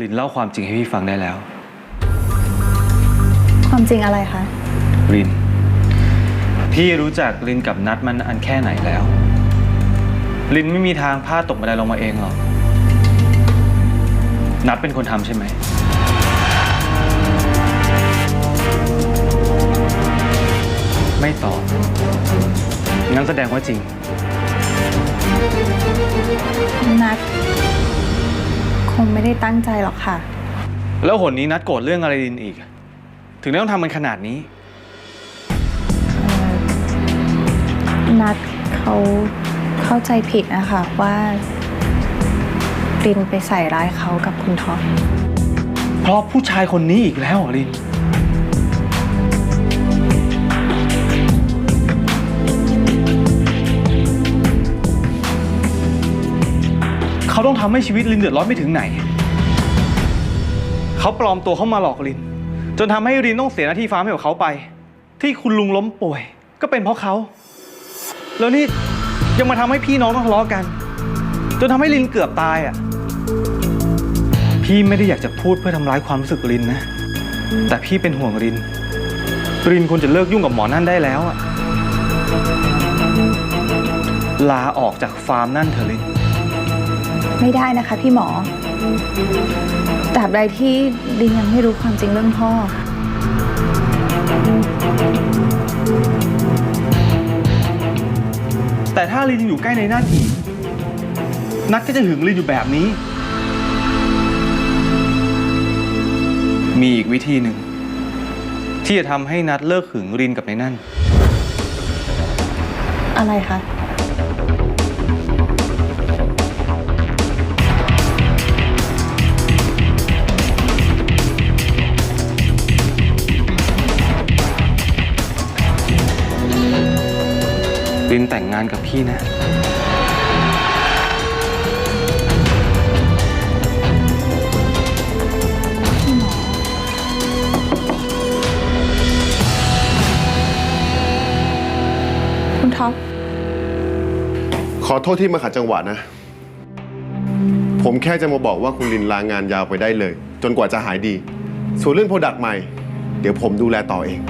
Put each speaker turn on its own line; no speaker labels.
ลินเล่าความจริงให้พี่ฟังได้แล้ว
ความจริงอะไรคะ
ลิน พี่รู้จักลินกับนัดมันอันแค่ไหนแล้ว ลินไม่มีทางพลาดตกบันไดลงมาเองหรอก นัดเป็นคนทำใช่ไหม ไม่ตอบ งั้นแสดงว่าจริง
นัดคง ไม่ได้ตั้งใจหรอกค่ะ
แล้วหนนี้นัดโกรธเรื่องอะไรลินอีก ถึงได้ต้องทำมันขนาดนี้
เอ่อนัดเขาเข้าใจผิดนะคะว่ารินไปใส่ร้ายเขากับคุณท็อป
เพราะผู้ชายคนนี้อีกแล้วเหรอลิน เขาต้องทำให้ชีวิตลินเดือดร้อนไม่ถึงไหน เขาปลอมตัวเข้ามาหลอกลิน จนทำให้ลินต้องเสียหน้าที่ฟาร์มให้กับเขาไป ที่คุณลุงล้มป่วย ก็เป็นเพราะเขา แล้วนี่ยังมาทำให้พี่น้องต้องทะเลาะกัน จนทำให้ลินเกือบตายอะ พี่ไม่ได้อยากจะพูดเพื่อทำร้ายความรู้สึกรินนะ แต่พี่เป็นห่วงริน รินควรจะเลิกยุ่งกับหมอนั่นได้แล้วอะลาออกจากฟาร์มนั่นเถอะริน
ไม่ได้นะคะพี่หมอตราบใดที่ดินยังไม่รู้ความจริงเรื่องพ่อค่ะ
แต่ถ้ารินอยู่ใกล้ในนั่นอีก นัดก็จะหึงรินอยู่แบบนี้ มีอีกวิธีหนึ่ง ที่จะทำให้นัดเลิกหึงรินกับในนั่น
อะไรคะ
นแต่งงานกับพี่นะ
พี่หมอคุณท็อป
ขอโทษที่มาขัดจังหวะนะ ผมแค่จะมาบอกว่าคุณลินลางานยาวไปได้เลย จนกว่าจะหายดี ส่วนเรื่องโปรดักต์ใหม่ เดี๋ยวผมดูแลต่อเอง